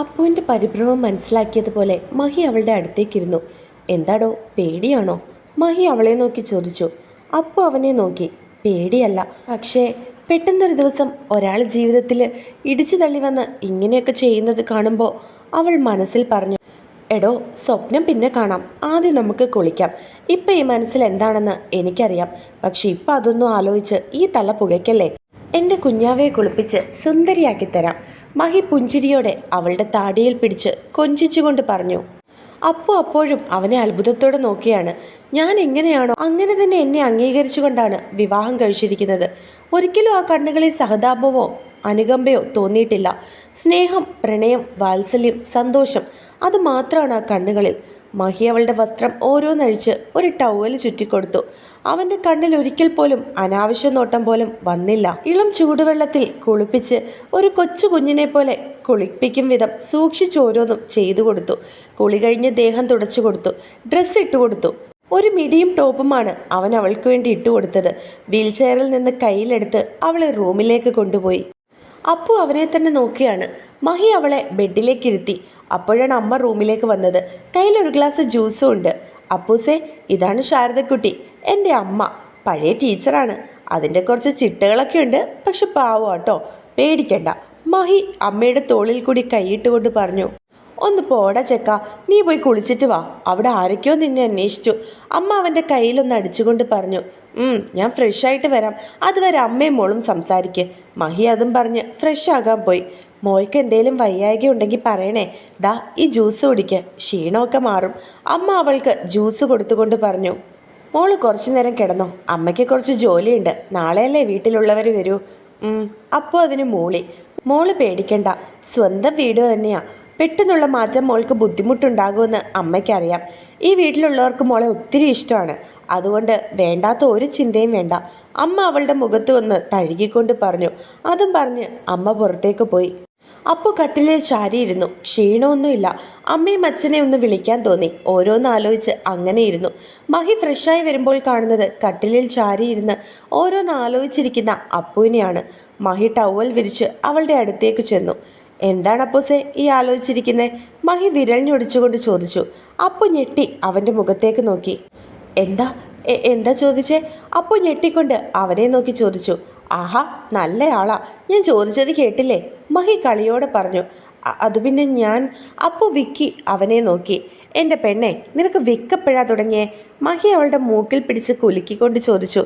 അപ്പുവിന്റെ പരിഭ്രമം മനസ്സിലാക്കിയതുപോലെ മഹി അവളുടെ അടുത്തേക്കിരുന്നു. എന്താടോ പേടിയാണോ? മഹി അവളെ നോക്കി ചോദിച്ചു. അപ്പു അവനെ നോക്കി. പേടിയല്ല. പക്ഷേ പെട്ടെന്നൊരു ദിവസം ഒരാൾ ജീവിതത്തിൽ ഇടിച്ചു തള്ളി വന്ന് ഇങ്ങനെയൊക്കെ ചെയ്യുന്നത് കാണുമ്പോൾ അവൾ മനസ്സിൽ പറഞ്ഞു എടോ സ്വപ്നം പിന്നെ കാണാം. ആദ്യം നമുക്ക് കുളിക്കാം. ഇപ്പം ഈ മനസ്സിൽ എന്താണെന്ന് എനിക്കറിയാം. പക്ഷെ ഇപ്പം അതൊന്നും ആലോചിച്ച് ഈ തല പുകയ്ക്കല്ലേ? എന്റെ കുഞ്ഞാവയെ കുളിപ്പിച്ച് സുന്ദരിയാക്കി തരാം മഹി പുഞ്ചിരിയോടെ അവളുടെ താടിയിൽ പിടിച്ച് കൊഞ്ചിച്ചുകൊണ്ട് പറഞ്ഞു അപ്പോ അപ്പോഴും അവനെ അത്ഭുതത്തോടെ നോക്കിയാണ്. ഞാൻ എങ്ങനെയാണോ അങ്ങനെ തന്നെ എന്നെ അംഗീകരിച്ചുകൊണ്ടാണ് വിവാഹം കഴിച്ചിരിക്കുന്നത്. ഒരിക്കലും ആ കണ്ണുകളിൽ സഹതാപമോ അനുകമ്പയോ തോന്നിയിട്ടില്ല. സ്നേഹം പ്രണയം വാത്സല്യം സന്തോഷം അത് മാത്രമാണ് ആ കണ്ണുകളിൽ. മഹി അവളുടെ വസ്ത്രം ഓരോന്നഴിച്ച് ഒരു ടവൽ ചുറ്റിക്കൊടുത്തു. അവന്റെ കണ്ണിൽ ഒരിക്കൽ പോലും അനാവശ്യ നോട്ടം പോലും വന്നില്ല. ഇളം ചൂടുവെള്ളത്തിൽ കുളിപ്പിച്ച് ഒരു കൊച്ചു കുഞ്ഞിനെ പോലെ കുളിപ്പിക്കും വിധം സൂക്ഷിച്ചോരോന്നും ചെയ്തു കൊടുത്തു. കുളി കഴിഞ്ഞ് ദേഹം തുടച്ചു കൊടുത്തു. ഡ്രസ്സ് ഇട്ടു കൊടുത്തു. ഒരു മിടിയും ടോപ്പുമാണ് അവൻ അവൾക്ക് വേണ്ടി ഇട്ടു കൊടുത്തത്. വീൽചെയറിൽ നിന്ന് കയ്യിലെടുത്ത് അവളെ റൂമിലേക്ക് കൊണ്ടുപോയി. അപ്പു അവനെ തന്നെ നോക്കിയാണ്. മഹി അവളെ ബെഡിലേക്ക് ഇരുത്തി അപ്പോഴാണ് അമ്മ റൂമിലേക്ക് വന്നത്. കയ്യിൽ ഒരു ഗ്ലാസ് ജ്യൂസും ഉണ്ട്. അപ്പൂസേ ഇതാണ് ശാരദക്കുട്ടി എന്റെ അമ്മ. പഴയ ടീച്ചറാണ്. അതിന്റെ കുറച്ച് ചിട്ടകളൊക്കെ ഉണ്ട് പക്ഷെ പാവം കേട്ടോ പേടിക്കണ്ട. മഹി അമ്മയുടെ തോളിൽ കൂടി കൈയിട്ട് കൊണ്ട് പറഞ്ഞു. ഒന്ന് പോട ചെക്ക നീ പോയി കുളിച്ചിട്ട് വാ. അവിടെ ആരൊക്കെയോ നിന്നെ അന്വേഷിച്ചു. അമ്മ അവന്റെ കയ്യിലൊന്ന് അടിച്ചുകൊണ്ട് പറഞ്ഞു ഞാൻ ഫ്രഷ് ആയിട്ട് വരാം. അതുവരെ അമ്മയും മോളും സംസാരിക്ക്. മഹി അതും പറഞ്ഞ് ഫ്രഷ് ആകാൻ പോയി. മോൾക്ക് എന്തേലും വയ്യായ്ക ഉണ്ടെങ്കിൽ പറയണേ. ദാ ഈ ജ്യൂസ് കുടിക്ക്. ക്ഷീണമൊക്കെ മാറും. അമ്മ അവൾക്ക് ജ്യൂസ് കൊടുത്തുകൊണ്ട് പറഞ്ഞു മോൾ കുറച്ചു നേരം കിടന്നു. അമ്മയ്ക്ക് കുറച്ച് ജോലിയുണ്ട്. നാളെയല്ലേ വീട്ടിലുള്ളവർ വരൂ. അപ്പോൾ അതിന് മൂളി. മോൾ പേടിക്കണ്ട. സ്വന്തം വീട് തന്നെയാ. പെട്ടെന്നുള്ള മാറ്റം മോൾക്ക് ബുദ്ധിമുട്ടുണ്ടാകുമെന്ന് അമ്മയ്ക്കറിയാം. ഈ വീട്ടിലുള്ളവർക്ക് മോളെ ഒത്തിരി ഇഷ്ടമാണ്. അതുകൊണ്ട് വേണ്ടാത്ത ഒരു ചിന്തയും വേണ്ട. അമ്മ അവളുടെ മുഖത്ത് വന്ന് തഴുകിക്കൊണ്ട് പറഞ്ഞു. അതും പറഞ്ഞ് അമ്മ പുറത്തേക്ക് പോയി. അപ്പു കട്ടിലിൽ ചാരിയിരുന്നു. ക്ഷീണമൊന്നുമില്ല. അമ്മയും അച്ഛനെ ഒന്ന് വിളിക്കാൻ തോന്നി. ഓരോന്ന് ആലോചിച്ച് അങ്ങനെ ഇരുന്നു. മഹി ഫ്രഷായി വരുമ്പോൾ കാണുന്നത് കട്ടിലിൽ ചാരിയിരുന്ന് ഓരോന്ന് ആലോചിച്ചിരിക്കുന്ന അപ്പുവിനെയാണ്. മഹി ടവൽ വിരിച്ച് അവളുടെ അടുത്തേക്ക് ചെന്നു. എന്താണ് അപ്പൂസേ ഈ ആലോചിച്ചിരിക്കുന്നത് മഹി വിരൽ ഞൊടിച്ചുകൊണ്ട് ചോദിച്ചു. അപ്പു ഞെട്ടി അവന്റെ മുഖത്തേക്ക് നോക്കി. എന്താ? എന്താ ചോദിച്ചേ? അപ്പു ഞെട്ടിക്കൊണ്ട് അവനെ നോക്കി ചോദിച്ചു. ആഹാ നല്ലയാളാ. ഞാൻ ചോദിച്ചത് കേട്ടില്ലേ? മഹി കളിയോടെ പറഞ്ഞു. "അ- അത് പിന്നെ ഞാൻ? അപ്പു വിക്കി അവനെ നോക്കി. എന്റെ പെണ്ണെ നിനക്ക് വിക്കപ്പെഴാ തുടങ്ങിയേ. മഹി അവളുടെ മൂക്കിൽ പിടിച്ച് കുലുക്കിക്കൊണ്ട് ചോദിച്ചു.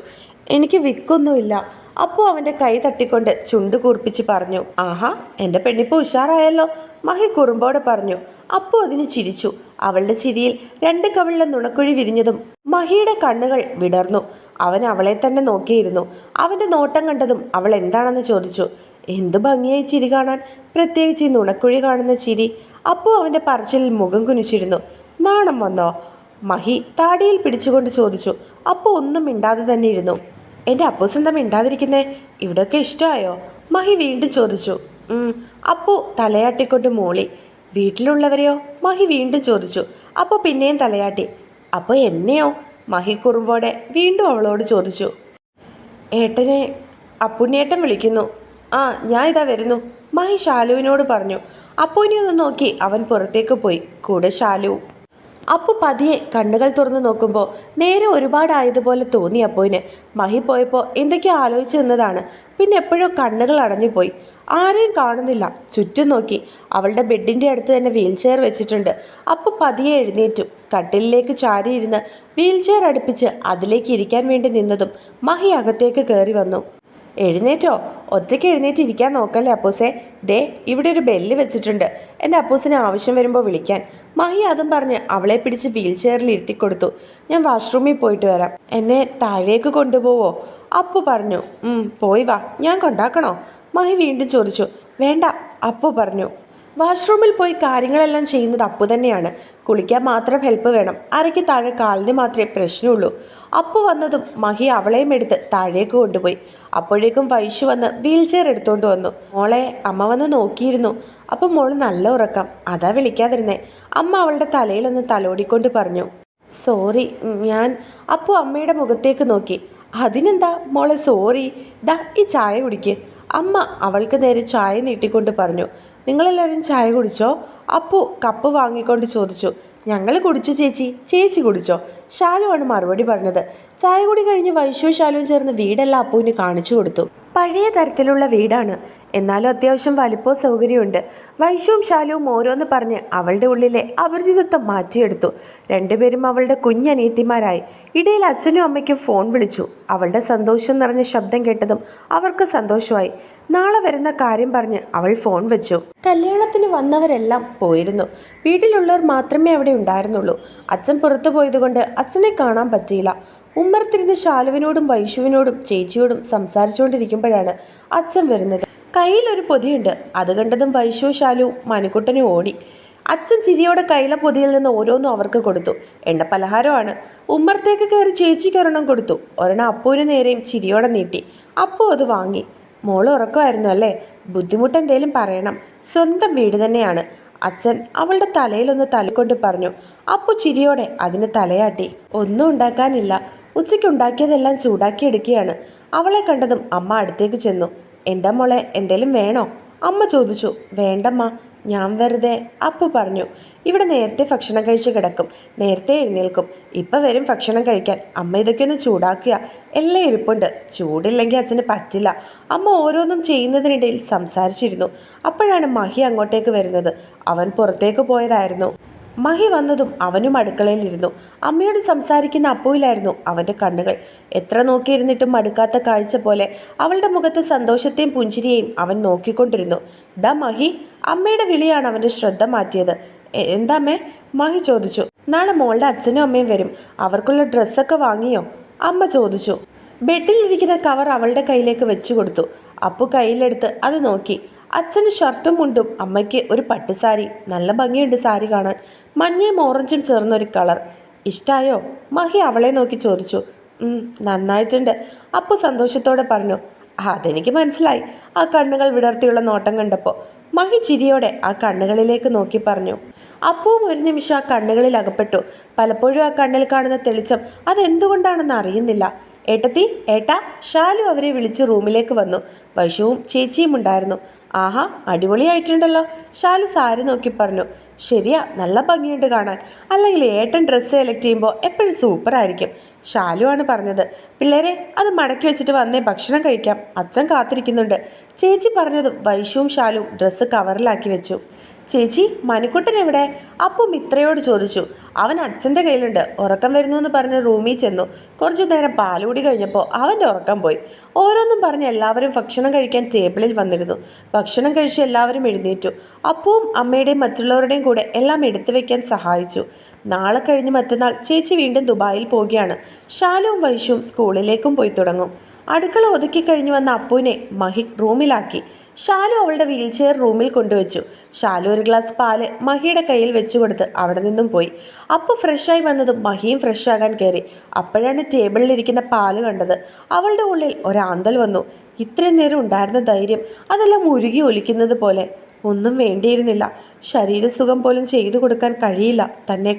എനിക്ക് വിക്കൊന്നുമില്ല. അപ്പോൾ അവന്റെ കൈ തട്ടിക്കൊണ്ട് ചുണ്ട് കൂർപ്പിച്ച് പറഞ്ഞു ആഹാ എന്റെ പെണ്ണിപ്പോൾ ഉഷാറായല്ലോ. മഹി കുറുമ്പോടെ പറഞ്ഞു അപ്പോൾ അതിന് ചിരിച്ചു. അവളുടെ ചിരിയിൽ രണ്ട് കവിളിലെ നുണക്കുഴി വിരിഞ്ഞതും മഹിയുടെ കണ്ണുകൾ വിടർന്നു. അവൻ അവളെ തന്നെ നോക്കിയിരുന്നു. അവന്റെ നോട്ടം കണ്ടതും അവൾ എന്താണെന്ന് ചോദിച്ചു. എന്ത് ഭംഗിയായി ചിരി കാണാൻ. പ്രത്യേകിച്ച് ഈ നുണക്കുഴി കാണുന്ന ചിരി. അപ്പോൾ അവന്റെ പറച്ചിലിൽ മുഖം കുനിച്ചിരുന്നു. നാണം വന്നോ? മഹി താടിയിൽ പിടിച്ചുകൊണ്ട് ചോദിച്ചു. അപ്പോൾ ഒന്നും മിണ്ടാതെ തന്നെ ഇരുന്നു എന്റെ അപ്പൂസെന്താ മിണ്ടാതിരിക്കുന്നേ? ഇവിടെയൊക്കെ ഇഷ്ടമായോ? മഹി വീണ്ടും ചോദിച്ചു. അപ്പു തലയാട്ടിക്കൊണ്ട് മൂളി. വീട്ടിലുള്ളവരെയോ? മഹി വീണ്ടും ചോദിച്ചു. അപ്പോൾ പിന്നെയും തലയാട്ടി. അപ്പോൾ എന്നെയോ? മഹി കുറുമ്പോടെ വീണ്ടും അവളോട് ചോദിച്ചു. ഏട്ടനെ അപ്പുണ്ണിയേട്ടൻ വിളിക്കുന്നു. ആ ഞാൻ ഇതാ വരുന്നു. മഹി ശാലുവിനോട് പറഞ്ഞു. അപ്പുവിനെ ഒന്ന് നോക്കി അവൻ പുറത്തേക്ക് പോയി. കൂടെ ശാലു അപ്പു പതിയെ കണ്ണുകൾ തുറന്നു നോക്കുമ്പോൾ നേരെ ഒരുപാടായതുപോലെ തോന്നി അപ്പുവിന്. മഹി പോയപ്പോൾ എന്തൊക്കെയോ ആലോചിച്ചു നിന്നതാണ്. പിന്നെ എപ്പോഴോ കണ്ണുകൾ അടഞ്ഞുപോയി. ആരെയും കാണുന്നില്ല. ചുറ്റും നോക്കി. അവളുടെ ബെഡിന്റെ അടുത്ത് തന്നെ വീൽ ചെയർ വെച്ചിട്ടുണ്ട്. അപ്പു പതിയെ എഴുന്നേറ്റു. കട്ടിലിലേക്ക് ചാരിയിരുന്ന് വീൽ ചെയർ അടുപ്പിച്ച് അതിലേക്ക് ഇരിക്കാൻ വേണ്ടി നിന്നതും മഹി അകത്തേക്ക് കയറി വന്നു. എഴുന്നേറ്റോ? ഒറ്റയ്ക്ക് എഴുന്നേറ്റ് ഇരിക്കാൻ നോക്കല്ലേ അപ്പൂസേ? ദേ ഇവിടെ ഒരു ബെല്ല് വെച്ചിട്ടുണ്ട്. എന്റെ അപ്പൂസിന് ആവശ്യം വരുമ്പോൾ വിളിക്കാൻ. മഹി അതും പറഞ്ഞ് അവളെ പിടിച്ച് വീൽ ചെയറിൽ ഇരുത്തി കൊടുത്തു ഞാൻ വാഷ്റൂമിൽ പോയിട്ട് വരാം. എന്നെ താഴേക്ക് കൊണ്ടുപോവോ? അപ്പു പറഞ്ഞു "ഉം, പോയി വാ. ഞാൻ കൊണ്ടാക്കണോ? മഹി വീണ്ടും ചോദിച്ചു വേണ്ട. അപ്പു പറഞ്ഞു വാഷ്റൂമിൽ പോയി കാര്യങ്ങളെല്ലാം ചെയ്യുന്നത് അപ്പു തന്നെയാണ്. കുളിക്കാൻ മാത്രം ഹെൽപ്പ് വേണം. അരയ്ക്ക് താഴെ കാലിന് മാത്രമേ പ്രശ്നമുള്ളൂ. അപ്പു വന്നതും മഹി അവളെയും എടുത്ത് താഴേക്ക് കൊണ്ടുപോയി. അപ്പോഴേക്കും വൈശു വന്ന് വീൽ ചെയർ എടുത്തുകൊണ്ട് വന്നു. മോളെ അമ്മ വന്ന് നോക്കിയിരുന്നു. അപ്പം മോൾ നല്ല ഉറക്കം. അതാ വിളിക്കാതിരുന്നേ. അമ്മ അവളുടെ തലയിലൊന്ന് തലോടിക്കൊണ്ട് പറഞ്ഞു. സോറി ഞാൻ അപ്പു അമ്മയുടെ മുഖത്തേക്ക് നോക്കി. അതിനെന്താ? മോളെ സോറി. ദാ ഈ ചായ കുടിക്ക്. അമ്മ അവൾക്ക് നേരെ ചായ നീട്ടിക്കൊണ്ട് പറഞ്ഞു നിങ്ങളെല്ലാവരും ചായ കുടിച്ചോ? അപ്പു കപ്പ് വാങ്ങിക്കൊണ്ട് ചോദിച്ചു ഞങ്ങൾ കുടിച്ചു ചേച്ചി ചേച്ചി കുടിച്ചോ? ശാലുവാണ് മറുപടി പറഞ്ഞത്. ചായ കുടി കഴിഞ്ഞ് വൈശു ശാലുവും ചേർന്ന് വീടെല്ലാം അപ്പുവിന് കാണിച്ചു കൊടുത്തു. പഴയ തരത്തിലുള്ള വീടാണ്. എന്നാലും അത്യാവശ്യം വലിപ്പവും സൗകര്യമുണ്ട് വൈശുവും ശാലുവും ഓരോന്ന് പറഞ്ഞ് അവളുടെ ഉള്ളിലെ അപരിചിതത്വം മാറ്റിയെടുത്തു. രണ്ടുപേരും അവളുടെ കുഞ്ഞനിയത്തിമാരായി. ഇടയിൽ അച്ഛനും അമ്മയ്ക്കും ഫോൺ വിളിച്ചു. അവളുടെ സന്തോഷം നിറഞ്ഞ ശബ്ദം കേട്ടതും അവർക്ക് സന്തോഷമായി. നാളെ വരുന്ന കാര്യം പറഞ്ഞ് അവൾ ഫോൺ വെച്ചു. കല്യാണത്തിന് വന്നവരെല്ലാം പോയിരുന്നു. വീട്ടിലുള്ളവർ മാത്രമേ അവിടെ ഉണ്ടായിരുന്നുള്ളൂ. അച്ഛൻ പുറത്തു പോയതുകൊണ്ട് അച്ഛനെ കാണാൻ പറ്റിയില്ല. ഉമ്മറത്തിരുന്ന് ശാലുവിനോടും വൈഷുവിനോടും ചേച്ചിയോടും സംസാരിച്ചുകൊണ്ടിരിക്കുമ്പോഴാണ് അച്ഛൻ വരുന്നത്. ഒരു പൊതിയുണ്ട്. അത് കണ്ടതും വൈശു ശാലു മനുക്കുട്ടനും ഓടി. അച്ഛൻ ചിരിയോടെ കയ്യിലെ പൊതിയിൽ നിന്ന് ഓരോന്നും അവർക്ക് കൊടുത്തു. എണ്ണ പലഹാരമാണ്. ഉമ്മർത്തേക്ക് കയറി ചേച്ചിക്ക് ഒരെണ്ണം കൊടുത്തു. ഒരെണ്ണം അപ്പുവിന് നേരെയും ചിരിയോടെ നീട്ടി. അപ്പു അത് വാങ്ങി. മോൾ ഉറക്കമായിരുന്നു അല്ലേ? ബുദ്ധിമുട്ട് എന്തേലും പറയണം. സ്വന്തം വീട് തന്നെയാണ്. അച്ഛൻ അവളുടെ തലയിലൊന്ന് തലക്കൊണ്ട് പറഞ്ഞു. അപ്പു ചിരിയോടെ അതിന് തലയാട്ടി. ഒന്നും ഉണ്ടാക്കാനില്ല. ഉച്ചയ്ക്ക് ഉണ്ടാക്കിയതെല്ലാം ചൂടാക്കി അവളെ കണ്ടതും അമ്മ അടുത്തേക്ക് ചെന്നു. എന്താ മോളെ എന്തേലും വേണോ? അമ്മ ചോദിച്ചു. വേണ്ടമ്മ ഞാൻ വെറുതെ അപ്പു പറഞ്ഞു. ഇവിടെ നേരത്തെ ഭക്ഷണം കഴിച്ച് കിടക്കും. നേരത്തെ എഴുന്നേൽക്കും. ഇപ്പം വരും ഭക്ഷണം കഴിക്കാൻ. അമ്മ ഇതൊക്കെ ഒന്ന് ചൂടാക്കുക. എല്ലാം ഇരിപ്പുണ്ട്. ചൂടില്ലെങ്കിൽ അച്ഛന് പറ്റില്ല. അമ്മ ഓരോന്നും ചെയ്യുന്നതിനിടയിൽ സംസാരിച്ചിരുന്നു. അപ്പോഴാണ് മഹി അങ്ങോട്ടേക്ക് വരുന്നത്. അവൻ പുറത്തേക്ക് പോയതായിരുന്നു. മഹി വന്നതും അവനും അടുക്കളയിലിരുന്നു. അമ്മയോട് സംസാരിക്കുന്ന അപ്പുവിലായിരുന്നു അവന്റെ കണ്ണുകൾ. എത്ര നോക്കിയിരുന്നിട്ടും മടുക്കാത്ത കാഴ്ച പോലെ അവളുടെ മുഖത്തെ സന്തോഷത്തെയും പുഞ്ചിരിയെയും അവൻ നോക്കിക്കൊണ്ടിരുന്നു. ദ മഹി അമ്മയുടെ വിളിയാണ് അവന്റെ ശ്രദ്ധ മാറ്റിയത്. "എ- എന്താമ്മേ മഹി ചോദിച്ചു. നാളെ മോളുടെ അച്ഛനും അമ്മയും വരും. അവർക്കുള്ള ഡ്രസ്സൊക്കെ വാങ്ങിയോ? അമ്മ ചോദിച്ചു. ബെഡിലിരിക്കുന്ന കവർ അവളുടെ കയ്യിലേക്ക് വെച്ചു കൊടുത്തു അപ്പു കയ്യിലെടുത്ത് അത് നോക്കി. അച്ഛന് ഷർട്ടും മുണ്ടും അമ്മയ്ക്ക് ഒരു പട്ടുസാരി നല്ല ഭംഗിയുണ്ട് സാരി കാണാൻ. മഞ്ഞയും ഓറഞ്ചും ചേർന്നൊരു കളർ. ഇഷ്ടായോ? മഹി അവളെ നോക്കി ചോദിച്ചു. നന്നായിട്ടുണ്ട്. അപ്പു സന്തോഷത്തോടെ പറഞ്ഞു "ആ, അതെനിക്ക് മനസ്സിലായി. ആ കണ്ണുകൾ വിടർത്തിയുള്ള നോട്ടം കണ്ടപ്പോൾ മഹി ചിരിയോടെ ആ കണ്ണുകളിലേക്ക് നോക്കി പറഞ്ഞു. അപ്പവും ഒരു നിമിഷം ആ കണ്ണുകളിൽ അകപ്പെട്ടു. പലപ്പോഴും ആ കണ്ണിൽ കാണുന്ന തെളിച്ചം അതെന്തുകൊണ്ടാണെന്ന് അറിയുന്നില്ല. ഏട്ടത്തി ഏട്ടാ. ഷാലു അവരെ വിളിച്ച് റൂമിലേക്ക് വന്നു. വൈഷുവും ചേച്ചിയും ഉണ്ടായിരുന്നു. ആഹാ അടിപൊളിയായിട്ടുണ്ടല്ലോ. ഷാലു സാരി നോക്കി പറഞ്ഞു ശരിയാ നല്ല ഭംഗിയുണ്ട് കാണാൻ. അല്ലെങ്കിൽ ഏട്ടൻ ഡ്രസ്സ് സെലക്ട് ചെയ്യുമ്പോൾ എപ്പോഴും സൂപ്പർ ആയിരിക്കും. ഷാലു ആണ് പറഞ്ഞത് പിള്ളേരെ അത് മടക്കി വെച്ചിട്ട് വന്നേ ഭക്ഷണം കഴിക്കാം. അച്ഛൻ കാത്തിരിക്കുന്നുണ്ട്. ചേച്ചി പറഞ്ഞതും വൈഷുവും ഷാലുവും ഡ്രസ്സ് കവറിലാക്കി വെച്ചു. ചേച്ചി മണിക്കുട്ടൻ എവിടെ? അപ്പു മിത്രയോട് ചോദിച്ചു. അവൻ അച്ഛന്റെ കയ്യിലുണ്ട്. ഉറക്കം വരുന്നു എന്ന് പറഞ്ഞ് റൂമിൽ ചെന്നു. കുറച്ചു നേരം പാലുകൂടി കഴിഞ്ഞപ്പോൾ അവന്റെ ഉറക്കം പോയി. ഓരോന്നും പറഞ്ഞ് എല്ലാവരും ഭക്ഷണം കഴിക്കാൻ ടേബിളിൽ വന്നിരുന്നു. ഭക്ഷണം കഴിച്ച് എല്ലാവരും എഴുന്നേറ്റു. അപ്പവും അമ്മയുടെയും മറ്റുള്ളവരുടെയും കൂടെ എല്ലാം എടുത്തു വെക്കാൻ സഹായിച്ചു. നാളെ കഴിഞ്ഞ് മറ്റന്നാൾ ചേച്ചി വീണ്ടും ദുബായിൽ പോവുകയാണ്. ഷാലുവും വൈഷുവും സ്കൂളിലേക്കും പോയി തുടങ്ങും. അടുക്കള ഒതുക്കി കഴിഞ്ഞു വന്ന അപ്പുവിനെ മഹിക് റൂമിലാക്കി. ഷാലു അവളുടെ വീൽചെയർ റൂമിൽ കൊണ്ടുവച്ചു. ഷാലു ഒരു ഗ്ലാസ് പാൽ മഹിയുടെ കയ്യിൽ വെച്ചു കൊടുത്ത് അവിടെ നിന്നും പോയി. അപ്പു ഫ്രഷായി വന്നതും മഹിയും ഫ്രഷ് കയറി. അപ്പോഴാണ് ടേബിളിലിരിക്കുന്ന പാൽ കണ്ടത്. അവളുടെ ഉള്ളിൽ ഒരാന്തൽ വന്നു. ഇത്രയും നേരം ഉണ്ടായിരുന്ന ധൈര്യം അതെല്ലാം ഉരുകി ഒലിക്കുന്നത് പോലെ ഒന്നും വേണ്ടിയിരുന്നില്ല. ശരീരസുഖം പോലും ചെയ്തു കൊടുക്കാൻ കഴിയില്ല തന്നെ